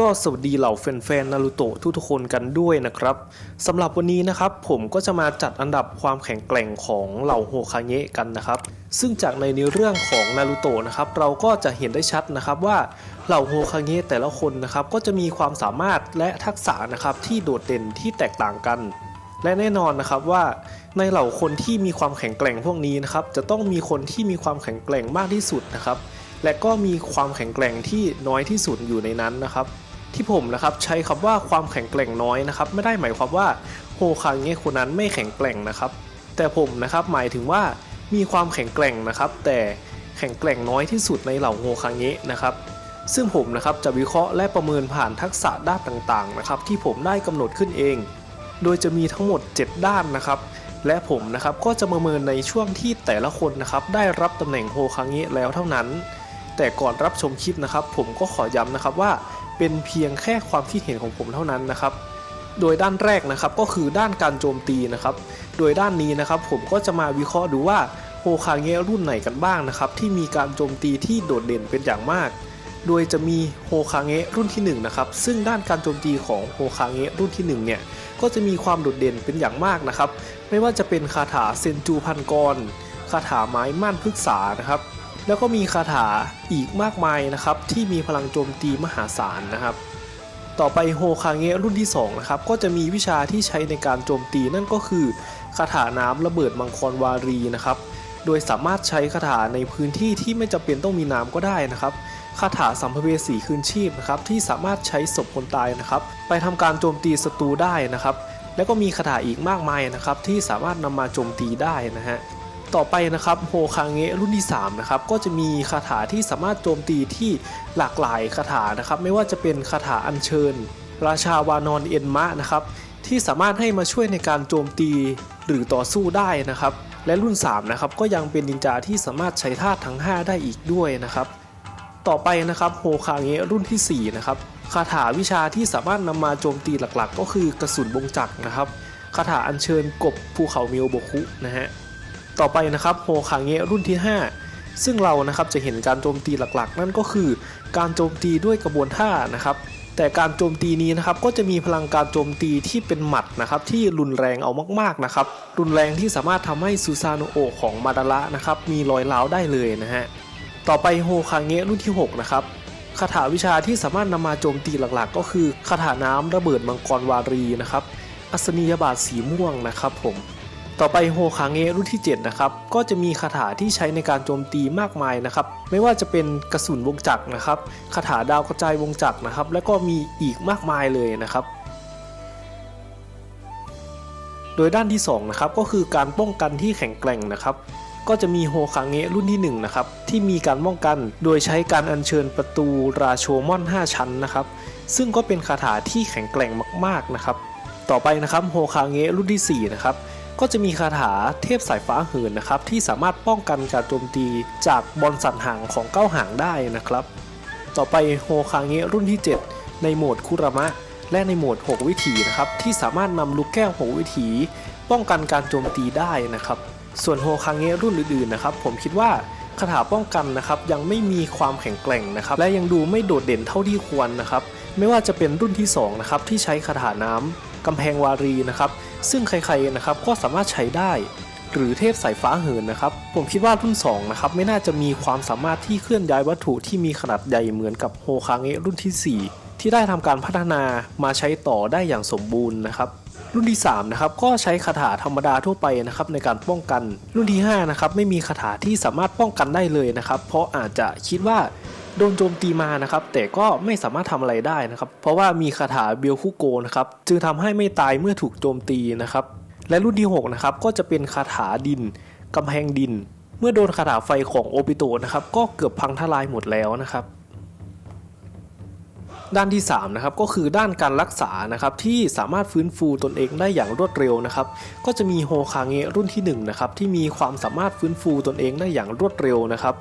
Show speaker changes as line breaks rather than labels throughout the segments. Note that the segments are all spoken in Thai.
ก็สวัสดีเหล่าแฟนๆนารูโตะทุกๆคนกันด้วยนะครับสำหรับวันนี้นะครับผมก็จะมาจัดอันดับความแข็งแกร่งของเหล่าโฮคาเงะกันนะครับ ซึ่งจากในเนื้อเรื่องของนารูโตะนะครับเราก็จะเห็นได้ชัดนะครับว่าเหล่าโฮคาเงะแต่ละคนนะครับก็จะมีความสามารถและทักษะนะครับที่โดดเด่นที่แตกต่างกัน และแน่นอนนะครับว่าในเหล่าคนที่มีความแข็งแกร่งพวกนี้นะครับจะต้องมีคนที่มีความแข็งแกร่งมากที่สุดนะครับ และก็มีความแข็งแกร่งที่น้อยที่สุดอยู่ในนั้นนะครับ ที่ผมนะครับใช้คำว่าความแข็งแกร่งน้อยนะครับ ไม่ได้หมายความว่าโฮคาเงะคนนั้นไม่แข็งแกร่งนะครับ แต่ผมนะครับหมายถึงว่ามีความแข็งแกร่งนะครับ แต่แข็งแกร่งน้อยที่สุดในเหล่าโฮคาเงะนะครับซึ่งผมนะครับจะวิเคราะห์และประเมินผ่านทักษะด้านต่างๆนะครับ ที่ผมได้กำหนดขึ้นเอง โดยจะมีทั้งหมด 7 ด้านนะครับ และผมนะครับก็จะประเมินในช่วงที่แต่ละคนนะครับได้รับตำแหน่งโฮคาเงะแล้วเท่านั้น แต่ก่อนรับชมคลิปนะครับ ผมก็ขอย้ำนะครับว่าเป็นเพียงแค่ความคิดเห็นของผมเท่านั้นนะครับ โดยด้านแรกนะครับก็คือด้านการโจมตีนะครับ โดยด้านนี้นะครับผมก็จะมาวิเคราะห์ดูว่าโฮคาเงะรุ่นไหนกันบ้างนะครับที่มีการโจมตีที่โดดเด่นเป็นอย่างมาก โดยจะมีโฮคาเงะรุ่นที่1นะครับซึ่งด้านการโจมตีของโฮคาเงะรุ่นที่1เนี่ยก็จะมีความโดดเด่นเป็นอย่างมากนะครับ ไม่ว่าจะเป็นคาถาเซนจูพันกรคาถาไม้ม่านพฤกษานะครับ แล้วก็มีคาถาอีกมากมายนะครับที่มีพลังโจมตีมหาศาลนะครับ ต่อไปโฮคาเงะรุ่นที่2นะครับก็จะมีวิชาที่ใช้ในการโจมตีนั่นก็คือคาถาน้ำระเบิดมังกรวารีนะครับ โดยสามารถใช้คาถาในพื้นที่ที่ไม่จำเป็นต้องมีน้ำก็ได้นะครับคาถาสัมภเวสีคืนชีพนะครับที่สามารถใช้ศพคนตายนะครับ ไปทำการโจมตีศัตรูได้นะครับ แล้วก็มีคาถาอีกมากมายนะครับที่สามารถนำมาโจมตีได้นะฮะ ต่อไปนะครับโฮคาเงะรุ่นที่3นะครับก็จะมีคาถาที่สามารถโจมตีที่หลากหลายคาถานะครับไม่ว่าจะเป็นคาถาอัญเชิญ ราชาวานอนเอ็นมะนะครับที่สามารถให้มาช่วยในการโจมตีหรือต่อสู้ได้นะครับ และรุ่น3นะครับก็ยังเป็นนินจาที่สามารถใช้ธาตุทั้ง 5 ได้อีกด้วยนะครับ ต่อไปนะครับโฮคาเงะรุ่นที่4นะครับคาถาวิชาที่สามารถนำมาโจมตีหลักๆ ก็คือกระสุนบงจักรนะครับคาถาอัญเชิญกบภูเขาเมียวโบคุนะฮะ ต่อไปนะครับโฮคาเงะรุ่นที่ 5 ซึ่งเรานะครับจะเห็นการโจมตีหลักๆ นั่นก็คือการโจมตีด้วยกระบวนท่านะครับแต่การโจมตีนี้นะครับก็จะมีพลังการโจมตีที่เป็นหมัดนะครับที่รุนแรงเอามากๆนะครับรุนแรงที่สามารถทำให้ซูซานโอของมาดาระนะครับมีรอยร้าวได้เลยนะฮะต่อไปโฮคาเงะรุ่นที่ 6 นะครับคาถาวิชาที่สามารถนำมาโจมตีหลักๆ ก็คือคาถาน้ำระเบิดมังกรวารีนะครับอัศนียบาทสีม่วงนะครับผม ต่อไปโฮคาเงะรุ่นที่7นะครับก็จะมีคาถาที่ใช้ในการโจมตีมากมายนะครับไม่ว่าจะเป็นกระสุนวงจักรนะครับคาถาดาวกระจายวงจักรนะครับและก็มีอีกมากมายเลยนะครับโดยด้านที่2นะครับก็คือการป้องกันที่แข็งแกร่งนะครับก็จะมีโฮคาเงะรุ่นที่1นะครับที่มีการป้องกันโดยใช้การอัญเชิญประตูราโชมอน 5 ชั้นนะครับซึ่งก็เป็นคาถาที่แข็งแกร่งมากๆนะครับต่อไปนะครับโฮคาเงะรุ่นที่4นะครับ ก็จะมีคาถาเทพสายฟ้าเหินนะครับ ที่สามารถป้องกันการโจมตีจากบอลสันหางของเก้าหางได้นะครับ ต่อไปโฮคางเงะรุ่นที่ 7 ในโหมดคุรามะ และในโหมด 6 วิถีนะครับ ที่สามารถนำลูกแก้ว 6 วิถี ป้องกันการโจมตีได้นะครับ ส่วนโฮคางเงะรุ่นอื่นๆนะครับผมคิดว่าคาถาป้องกันนะครับยังไม่มีความแข็งแกร่งนะครับ และยังดูไม่โดดเด่นเท่าที่ควรนะครับ ไม่ว่าจะเป็นรุ่นที่2นะครับที่ใช้คาถาน้ำ กำแพงวารีนะครับ ซึ่งใครๆนะครับก็สามารถใช้ได้ หรือเทพสายฟ้าเหินนะครับ ผมคิดว่ารุ่น2นะครับไม่น่าจะมีความสามารถที่เคลื่อนย้ายวัตถุที่มีขนาดใหญ่เหมือนกับโฮคาเงะรุ่นที่ 4 ที่ได้ทำการพัฒนามาใช้ต่อได้อย่างสมบูรณ์นะครับรุ่นที่3นะครับก็ใช้คาถาธรรมดาทั่วไปนะครับในการป้องกัน รุ่นที่5นะครับไม่มีคาถาที่สามารถป้องกันได้เลยนะครับ เพราะอาจจะคิดว่า โดนโจมตีมานะครับ แต่ก็ไม่สามารถทำอะไรได้นะครับ เพราะว่ามีคาถาเบียวคุโกนะครับ จึงทำให้ไม่ตายเมื่อถูกโจมตีนะครับ และรุ่นที่6นะครับ ก็จะเป็นคาถาดินกำแพงดิน เมื่อโดนคาถาไฟของโอปิโตะนะครับ ก็เกือบพังทลายหมดแล้วนะครับด้านที่3นะครับก็คือด้านการรักษานะครับที่สามารถฟื้นฟูตนเองได้อย่างรวดเร็วนะครับก็จะมีโฮคาเงะรุ่นที่1นะครับที่มีความสามารถฟื้นฟูตนเองได้อย่างรวดเร็วนะครับ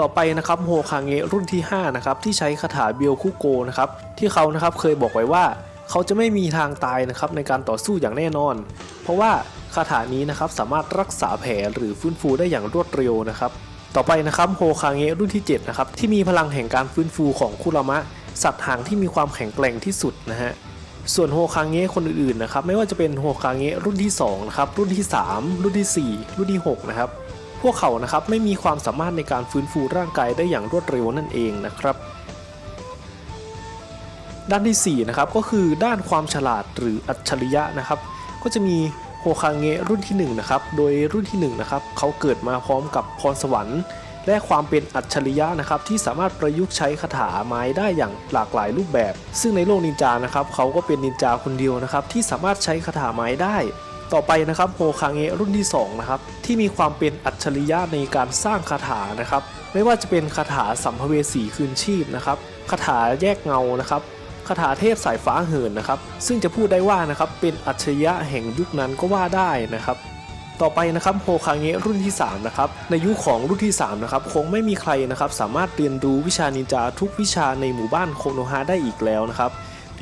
ต่อไปนะครับโฮคาเงะรุ่นที่ 5 นะครับ ที่ใช้คาถาเบียวคุโกนะครับ ที่เขานะครับเคยบอกไว้ว่าเขาจะไม่มีทางตายนะครับในการต่อสู้อย่างแน่นอน เพราะว่าคาถานี้นะครับสามารถรักษาแผลหรือฟื้นฟูได้อย่างรวดเร็วนะครับ ต่อไปนะครับโฮคาเงะรุ่นที่7นะครับที่มีพลังแห่งการฟื้นฟูของคุรามะ สัตว์หางที่มีความแข็งแกร่งที่สุดนะฮะส่วนโฮคาเงะคนอื่นๆนะครับไม่ว่าจะเป็นโฮคาเงะรุ่นที่2นะครับรุ่นที่ 3 รุ่นที่ 4 รุ่นที่6นะครับ พวกเขานะครับไม่มีความสามารถในการฟื้นฟูร่างกายได้อย่างรวดเร็วนั่นเองนะครับ ด้านที่4นะครับก็คือด้านความฉลาดหรืออัจฉริยะนะครับ ก็จะมีโฮคาเงะรุ่นที่1นะครับโดยรุ่นที่1นะครับเขาเกิดมาพร้อมกับพรสวรรค์ และความเป็นอัจฉริยะนะครับที่สามารถประยุกต์ใช้คาถาไม้ได้อย่างหลากหลายรูปแบบ ซึ่งในโลกนินจานะครับเขาก็เป็นนินจาคนเดียวนะครับที่สามารถใช้คาถาไม้ได้ ต่อไปนะครับโฮคาเงะรุ่นที่2นะครับที่มีความเป็นอัจฉริยะในการสร้างคาถานะครับไม่ว่าจะเป็นคาถาสัมภเวสีคืนชีพนะครับคาถาแยกเงานะครับคาถาเทพสายฟ้าเหินนะครับ ซึ่งจะพูดได้ว่านะครับเป็นอัจฉริยะแห่งยุคนั้นก็ว่าได้นะครับ ต่อไปนะครับโฮคาเงะรุ่นที่3นะครับในยุคของรุ่นที่3นะครับคงไม่มีใครนะครับสามารถเรียนรู้วิชานินจาทุกวิชาในหมู่บ้านโคโนฮะได้อีกแล้วนะครับ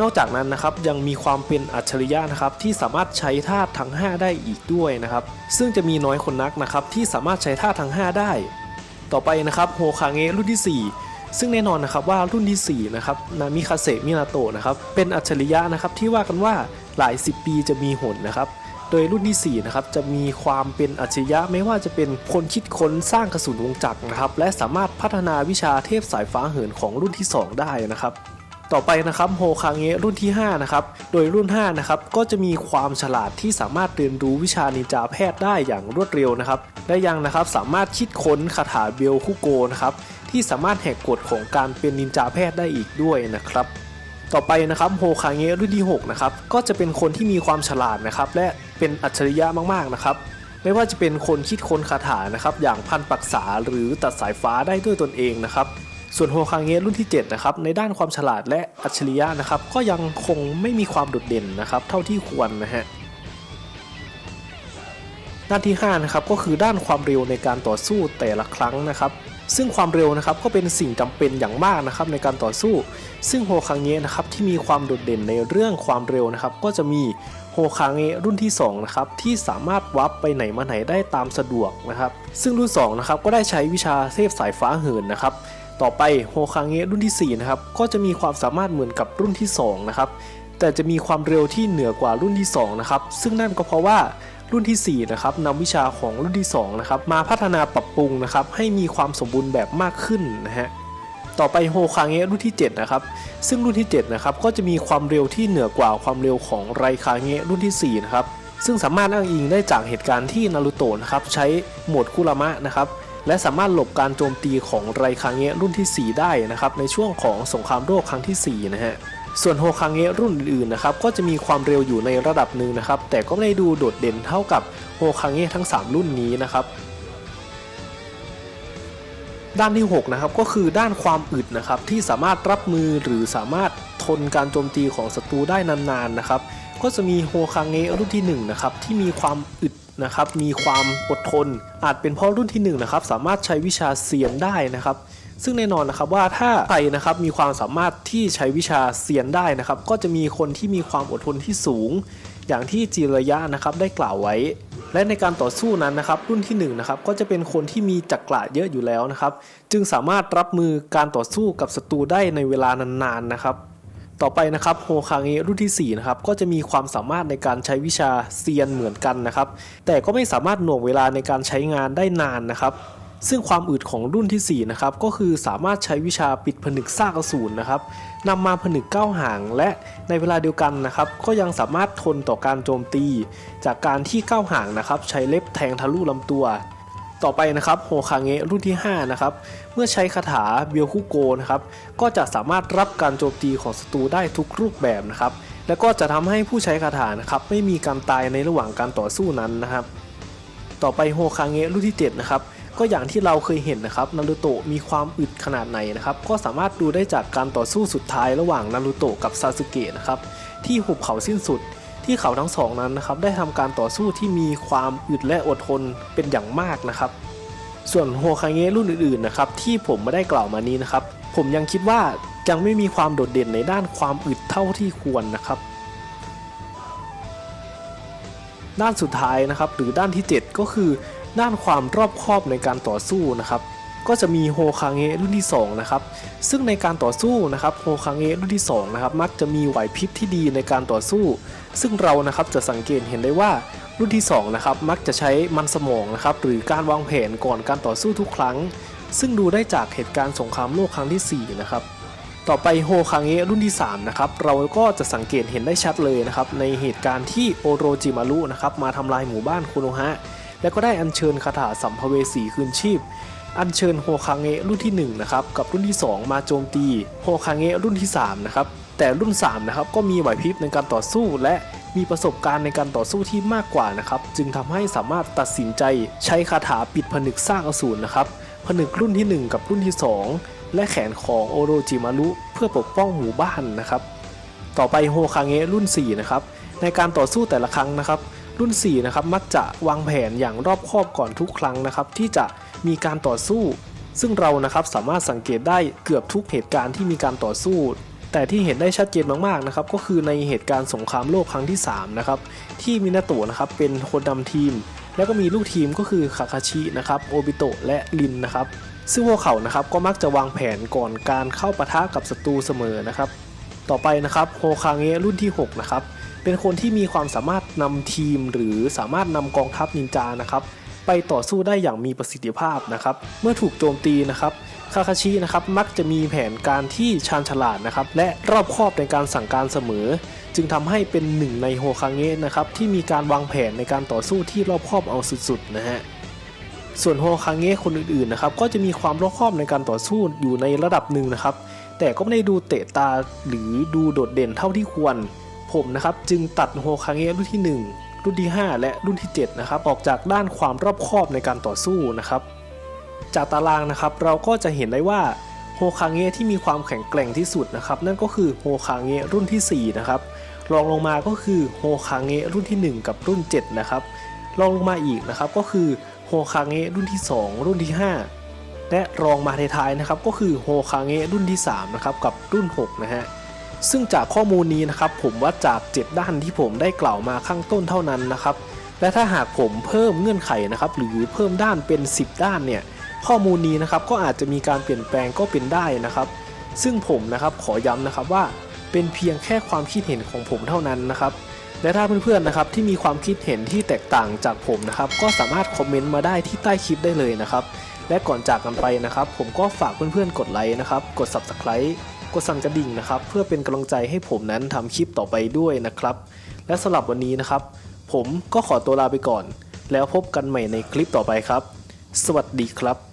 นอกจากนั้นนะครับยังมีความเป็นอัจฉริยะนะครับที่สามารถใช้ธาตุทั้ง 5 ได้อีกด้วยนะครับ ซึ่งจะมีน้อยคนนักนะครับที่สามารถใช้ธาตุทั้ง 5 ได้ ต่อไปนะครับโฮคาเงะรุ่นที่ 4ซึ่งแน่นอนนะครับว่ารุ่นที่4นะครับนามิคาเซมินาโตะนะครับเป็นอัจฉริยะนะครับที่ว่ากันว่าหลาย 10 ปีจะมีหนนะครับ โดยรุ่นที่4นะครับจะมีความเป็นอัจฉริยะไม่ว่าจะเป็นคนคิดค้นสร้างกระสุนวงจักรนะครับและสามารถพัฒนาวิชาเทพสายฟ้าเหินของรุ่นที่ 2 ได้นะครับ ต่อไปนะครับโฮคาเงะรุ่นที่5นะครับโดยรุ่น5นะครับก็จะมีความฉลาดที่สามารถเรียนรู้วิชานินจาแพทย์ได้อย่างรวดเร็วนะครับและยังนะครับสามารถคิดค้นคาถาเบลคุโกนะครับที่สามารถแหกกฎของการเป็นนินจาแพทย์ได้อีกด้วยนะครับต่อไปนะครับโฮคาเงะรุ่นที่6นะครับก็จะเป็นคนที่มีความฉลาดนะครับและเป็นอัจฉริยะมากๆนะครับไม่ว่าจะเป็นคนคิดค้นคาถานะครับอย่างพันปักษาหรือตัดสายฟ้าได้ด้วยตนเองนะครับ ส่วนโฮคาเงะรุ่นที่7นะครับในด้านความฉลาดและอัจฉริยะนะครับก็ยังคงไม่มีความโดดเด่นนะครับเท่าที่ควรนะฮะด้าที่5นะครับก็คือด้านความเร็วในการต่อสู้แต่ละครั้งนะครับซึ่งความเร็วนะครับก็เป็นสิ่งจำเป็นอย่างมากนะครับในการต่อสู้ ซึ่งโฮคังเงะนะครับที่มีความโดดเด่นในเรื่องความเร็วนะครับก็จะมีโฮคังเงะรุ่นที่2นะครับที่สามารถวับไปไหนมาไหนได้ตามสะดวกนะครับซึ่งรุ่น2นะครับก็ได้ใช้วิชาเทพสายฟ้าเหินนะครับ ต่อไปโฮคังเงะรุ่นที่ 4 นะครับ ก็จะมีความสามารถเหมือนกับรุ่นที่ 2 นะครับ แต่จะมีความเร็วที่เหนือกว่ารุ่นที่ 2 นะครับ ซึ่งนั่นก็เพราะว่ารุ่นที่ 4 นะครับนำวิชาของรุ่นที่ 2 นะครับ มาพัฒนาปรับปรุงนะครับ ให้มีความสมบูรณ์แบบมากขึ้นนะฮะต่อไปโฮคาเงะรุ่นที่ 7 นะครับ ซึ่งรุ่นที่ 7 นะครับ ก็จะมีความเร็วที่เหนือกว่าความเร็วของไรคาเงะรุ่นที่ 4 นะครับ ซึ่งสามารถอ้างอิงได้จากเหตุการณ์ที่นารูโตะนะครับ ใช้โหมดคุรามะนะครับ และสามารถหลบการโจมตีของไรคาเงะรุ่นที่ 4 ได้นะครับในช่วงของสงครามโลกครั้งที่ 4 นะฮะส่วนโฮคาเงะรุ่นอื่นๆนะครับก็จะมีความเร็วอยู่ในระดับหนึ่งนะครับ แต่ก็ไม่ได้ดูโดดเด่นเท่ากับโฮคาเงะทั้ง 3 รุ่นนี้นะครับ ด้านที่6นะครับก็คือด้านความอึดนะครับที่สามารถรับมือหรือสามารถทนการโจมตีของศัตรูได้นานๆนะครับ ก็จะมีโฮคาเงะรุ่นที่1นะครับที่มีความอึด นะครับมีความอดทน อาจเป็นเพราะรุ่นที่1นะครับสามารถใช้วิชาเซียนได้นะครับ ซึ่งแน่นอนนะครับว่าถ้าใครนะครับมีความสามารถที่ใช้วิชาเซียนได้นะครับ ก็จะมีคนที่มีความอดทนที่สูง อย่างที่จิระยะนะครับได้กล่าวไว้ และในการต่อสู้นั้นนะครับ รุ่นที่1นะครับก็จะเป็นคนที่มีจักระเยอะอยู่แล้วนะครับ จึงสามารถรับมือการต่อสู้กับศัตรูได้ในเวลานานๆนะครับ ต่อไปนะครับโฮคางะรุ่นที่4นะครับก็จะมีความสามารถในการใช้วิชาเซียนเหมือนกันนะครับ แต่ก็ไม่สามารถหน่วงเวลาในการใช้งานได้นานนะครับ ซึ่งความอึดของรุ่นที่4นะครับก็คือสามารถใช้วิชาปิดผนึกซากอสูรนะครับนำมาผนึกก้าวหาง และในเวลาเดียวกันนะครับ ก็ยังสามารถทนต่อการโจมตี จากการที่ก้าวหางนะครับ ใช้เล็บแทงทะลุลำตัว ต่อไปนะครับโฮคาเงะรุ่นที่5นะครับเมื่อใช้คาถาเบียวคุโกนะครับก็จะสามารถรับการโจมตีของศัตรูได้ทุกรูปแบบนะครับและก็จะทำให้ผู้ใช้คาถานะครับไม่มีการตายในระหว่างการต่อสู้นั้นนะครับ ต่อไปโฮคาเงะรุ่นที่7นะครับก็อย่างที่เราเคยเห็นนะครับนารูโตะมีความอึดขนาดไหนนะครับก็สามารถดูได้จากการต่อสู้สุดท้ายระหว่างนารูโตะกับซาสึเกะนะครับที่หุบเขาสิ้นสุด ที่เขาทั้งสองนั้นนะครับได้ทำการต่อสู้ที่มีความอึดและอดทนเป็นอย่างมากนะครับ ส่วนโฮคาเงะรุ่นอื่นๆนะครับที่ผมไม่ได้กล่าวมานี้นะครับ ผมยังคิดว่ายังไม่มีความโดดเด่นในด้านความอึดเท่าที่ควรนะครับ ด้านสุดท้ายนะครับหรือด้านที่ 7 ก็คือด้านความรอบคอบในการต่อสู้นะครับ ก็จะมีโฮคาเงะรุ่นที่2นะครับซึ่งในการต่อสู้นะครับโฮคาเงะรุ่นที่2นะครับมักจะมีไหวพริบที่ดีในการต่อสู้ ซึ่งเรานะครับจะสังเกตเห็นได้ว่ารุ่นที่2นะครับมักจะใช้มันสมองนะครับหรือการวางแผนก่อนการต่อสู้ทุกครั้ง ซึ่งดูได้จากเหตุการณ์สงครามโลกครั้งที่4นะครับต่อไปโฮคาเงะรุ่นที่3นะครับเราก็จะสังเกตเห็นได้ชัดเลยนะครับในเหตุการณ์ที่โอโรจิมารุนะครับมาทำลายหมู่บ้านโคโนฮะและก็ได้อัญเชิญคาถาสัมภเวสีคืนชีพ อัญเชิญโฮคาเงะรุ่นที่1นะครับกับรุ่นที่ 2 มาโจมตีโฮคาเงะรุ่นที่3นะครับแต่รุ่น3นะครับก็มีไหวพริบในการต่อสู้ และมีประสบการณ์ในการต่อสู้ที่มากกว่านะครับจึงทำให้สามารถตัดสินใจใช้คาถาปิดผนึกสร้างอสูรนะครับผนึกรุ่นที่ 1 กับรุ่นที่ 2 และแขนของโอโรจิมารุเพื่อปกป้องหมู่บ้านนะครับต่อไปโฮคาเงะรุ่น4นะครับในการต่อสู้แต่ละครั้งนะครับ รุ่น4นะครับมักจะวางแผนอย่างรอบคอบก่อนทุกครั้งนะครับที่จะ มีการต่อสู้ ซึ่งเรานะครับสามารถสังเกตได้เกือบทุกเหตุการณ์ที่มีการต่อสู้ แต่ที่เห็นได้ชัดเจนมากๆนะครับก็คือในเหตุการณ์สงครามโลกครั้งที่3นะครับที่มินาโตะนะครับเป็นคนนำทีม แล้วก็มีลูกทีมก็คือคาคาชินะครับโอบิโตะและลินนะครับซึ่งพวกเขานะครับก็มักจะวางแผนก่อนการเข้าปะทะกับศัตรูเสมอนะครับ ต่อไปนะครับโฮคาเงะรุ่นที่6นะครับเป็นคนที่มีความสามารถนำทีมหรือสามารถนำกองทัพนินจานะครับ ไปต่อสู้ได้อย่างมีประสิทธิภาพนะครับ เมื่อถูกโจมตีนะครับคาคาชินะครับมักจะมีแผนการที่ชาญฉลาดนะครับและรอบคอบในการสั่งการเสมอ จึงทำให้เป็นหนึ่งในโฮคาเงะนะครับที่มีการวางแผนในการต่อสู้ที่รอบคอบเอาสุดๆนะฮะส่วนโฮคาเงะคนอื่นๆนะครับก็จะมีความรอบคอบในการต่อสู้อยู่ในระดับหนึ่งนะครับแต่ก็ไม่ได้ดูเตะตาหรือดูโดดเด่นเท่าที่ควร ผมนะครับจึงตัดโฮคาเงะรุ่นที่ 1 รุ่นที่ 5 และรุ่นที่ 7 นะครับ ออกจากด้านความรอบคอบในการต่อสู้นะครับ จากตารางนะครับเราก็จะเห็นได้ว่าโฮคาเงะที่มีความแข็งแกร่งที่สุดนะครับ นั่นก็คือโฮคาเงะรุ่นทีสี่ 4 นะครับรองลงมาก็คือโฮคาเงะรุ่นที่ 1 กับรุ่น 7 นะครับรองลงมาอีกนะครับก็คือโฮคาเงะรุ่นที่ 2 รุ่นที่ 5 และรองมาท้ายๆนะครับก็คือโฮคาเงะรุ่นที่3นะครับกับรุ่น 6 นะฮะ ซึ่งจากข้อมูลนี้นะครับผมวัดจาก 7 ด้านที่ผมได้กล่าวมาข้างต้นเท่านั้นนะครับ และถ้าหากผมเพิ่มเงื่อนไขนะครับหรือเพิ่มด้านเป็น 10 ด้านเนี่ยข้อมูลนี้นะครับก็อาจจะมีการเปลี่ยนแปลงก็เป็นได้นะครับ ซึ่งผมนะครับขอย้ำนะครับว่าเป็นเพียงแค่ความคิดเห็นของผมเท่านั้นนะครับ และถ้าเพื่อนๆนะครับที่มีความคิดเห็นที่แตกต่างจากผมนะครับ ก็สามารถคอมเมนต์มาได้ที่ใต้คลิปได้เลยนะครับ และก่อนจากกันไปนะครับ ผมก็ฝากเพื่อนๆกดไลค์นะครับ กด Subscribe กดสั่นกระดิ่งนะครับ เพื่อเป็นกำลังใจให้ผมนั้นทำคลิปต่อไปด้วยนะครับ และสำหรับวันนี้นะครับ ผมก็ขอตัวลาไปก่อน แล้วพบกันใหม่ในคลิปต่อไปครับ สวัสดีครับ